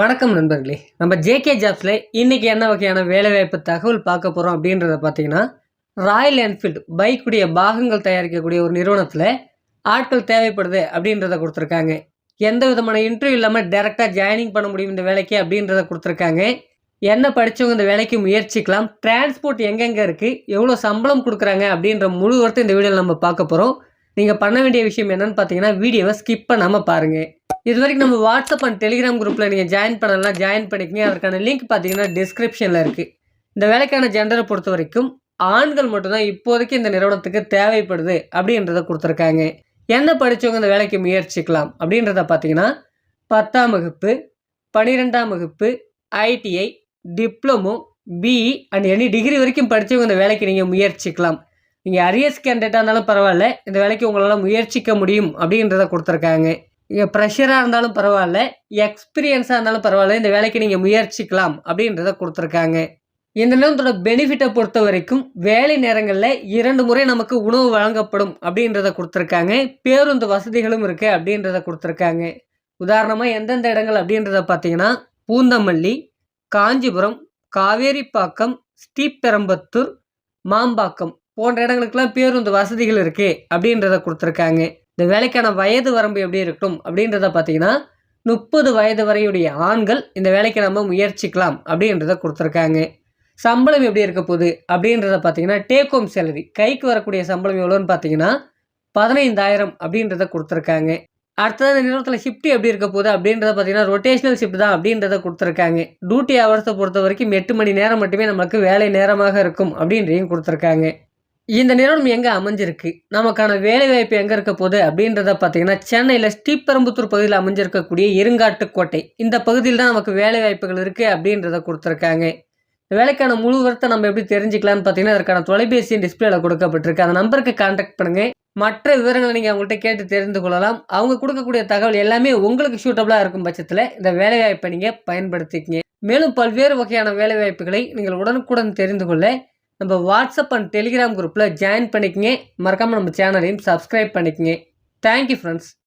வணக்கம் நண்பர்களே. நம்ம ஜேகே ஜாப்ஸில் இன்றைக்கி என்ன வகையான வேலைவாய்ப்பு தகவல் பார்க்க போகிறோம் அப்படின்றத பார்த்தீங்கன்னா ராயல் என்ஃபீல்டு பைக்குடைய பாகங்கள் தயாரிக்கக்கூடிய ஒரு நிறுவனத்தில் ஆட்கள் தேவைப்படுது அப்படின்றத கொடுத்துருக்காங்க. எந்த விதமான இன்டர்வியூ இல்லாமல் டேரெக்டாக ஜாயினிங் பண்ண முடியும் இந்த வேலைக்கு அப்படின்றத கொடுத்துருக்காங்க. என்ன படித்தவங்க இந்த வேலைக்கு முயற்சிக்கலாம். டிரான்ஸ்போர்ட் எங்கெங்கே இருக்குது எவ்வளோ சம்பளம் கொடுக்குறாங்க அப்படின்ற முழு வரத்தை இந்த வீடியோவில் நம்ம பார்க்க போகிறோம் நீங்கள் பண்ண வேண்டிய விஷயம் என்னென்னு பார்த்தீங்கன்னா வீடியோவை ஸ்கிப் பண்ணாமல் பாருங்கள் இது வரைக்கும் நம்ம வாட்ஸ்அப் அண்ட் டெலிகிராம் குரூப்பில் நீங்கள் ஜாயின் பண்ணலாம். ஜாயின் பண்ணிக்கங்க. அதற்கான லிங்க் பார்த்தீங்கன்னா டிஸ்கிரிப்ஷனில் இருக்குது இந்த வேலைக்கான ஜெண்டரை பொறுத்த வரைக்கும் ஆண்கள் மட்டும்தான் இப்போதைக்கு இந்த நிறுவனத்துக்கு தேவைப்படுது அப்படின்றத கொடுத்துருக்காங்க. என்ன படித்தவங்க இந்த வேலைக்கு முயற்சிக்கலாம் அப்படின்றத பார்த்தீங்கன்னா பத்தாம் வகுப்பு பன்னிரெண்டாம் வகுப்பு ITI diploma BE and any degree வரைக்கும் படித்தவங்க இந்த வேலைக்கு நீங்கள் முயற்சிக்கலாம். நீங்கள் அரியர்ஸ் கேண்டிடேட்டாக இருந்தாலும் பரவாயில்ல. இந்த வேலைக்கு உங்களால் முயற்சிக்க முடியும் அப்படின்றத கொடுத்துருக்காங்க. ப்ரெஷராக இருந்தாலும் பரவாயில்ல எக்ஸ்பீரியன்ஸாக இருந்தாலும் பரவாயில்ல இந்த வேலைக்கு நீங்கள் முயற்சிக்கலாம் அப்படின்றத கொடுத்துருக்காங்க. இந்த நிறுவனத்தோட பெனிஃபிட்டை பொறுத்த வரைக்கும் வேலை நேரங்களில் இரண்டு முறை நமக்கு உணவு வழங்கப்படும் அப்படின்றத கொடுத்துருக்காங்க. பேருந்து வசதிகளும் இருக்குது அப்படின்றத கொடுத்துருக்காங்க. உதாரணமாக எந்தெந்த இடங்கள் அப்படின்றத பார்த்தீங்கன்னா பூந்தமல்லி காஞ்சிபுரம் காவேரிப்பாக்கம் ஸ்ரீபெரம்பத்தூர் மாம்பாக்கம் போன்ற இடங்களுக்கெல்லாம் பேருந்து வசதிகள் இருக்குது அப்படின்றத கொடுத்துருக்காங்க. இந்த வேலைக்கான வயது வரம்பு எப்படி இருக்கட்டும் அப்படின்றத பார்த்தீங்கன்னா முப்பது வயது வரையுடைய ஆண்கள் இந்த வேலைக்கு நம்ம முயற்சிக்கலாம் அப்படின்றத கொடுத்துருக்காங்க. சம்பளம் எப்படி இருக்க போகுது அப்படின்றத பார்த்தீங்கன்னா டேக் ஹோம் சேலரி கைக்கு வரக்கூடிய சம்பளம் எவ்வளோன்னு பார்த்தீங்கன்னா பதினைந்தாயிரம் அப்படின்றத கொடுத்துருக்காங்க. அடுத்தது இந்த நிறுவனத்தில் ஷிஃப்ட் எப்படி இருக்க போகுது அப்படின்றத பார்த்தீங்கன்னா ரொட்டேஷனல் ஷிஃப்ட் தான் அப்படின்றத கொடுத்துருக்காங்க. டியூட்டி ஹவர்ஸை பொறுத்த வரைக்கும் எட்டு மணி நேரம் மட்டுமே நம்மளுக்கு வேலை நேரமாக இருக்கும் அப்படின்றையும் கொடுத்துருக்காங்க. இந்த நிறுவனம் எங்கே அமைஞ்சிருக்கு? நமக்கான வேலைவாய்ப்பு எங்கே இருக்க போகுது? அப்படின்றத பார்த்தீங்கன்னா சென்னையில் ஸ்ரீபெரும்புத்தூர் பகுதியில் அமைஞ்சிருக்கக்கூடிய இருங்காட்டுக்கோட்டை. இந்த பகுதியில் தான் நமக்கு வேலைவாய்ப்புகள் இருக்குது அப்படின்றத கொடுத்துருக்காங்க. வேலைக்கான முழு விவரத்தை நம்ம எப்படி தெரிஞ்சுக்கலாம்னு பார்த்தீங்கன்னா அதற்கான தொலைபேசி டிஸ்பிளேல கொடுக்கப்பட்டிருக்கு. அந்த நம்பருக்கு கான்டாக்ட் பண்ணுங்கள் மற்ற விவரங்களை நீங்கள் அவங்கள்ட்ட கேட்டு தெரிந்து கொள்ளலாம். அவங்க கொடுக்கக்கூடிய தகவல் எல்லாமே உங்களுக்கு சூட்டபுளாக இருக்கும் பட்சத்தில் இந்த வேலைவாய்ப்பை நீங்கள் பயன்படுத்திக்கிங்க. மேலும் பல்வேறு வகையான வேலைவாய்ப்புகளை நீங்கள் உடனுக்குடன் தெரிந்து கொள்ள நம்ம வாட்ஸ்அப் அண்ட் டெலிகிராம் குரூப்பில் ஜாயின் பண்ணிக்கங்க. மறக்காமல் நம்ம சேனலையும் சப்ஸ்கிரைப் பண்ணிக்கங்க. Thank you friends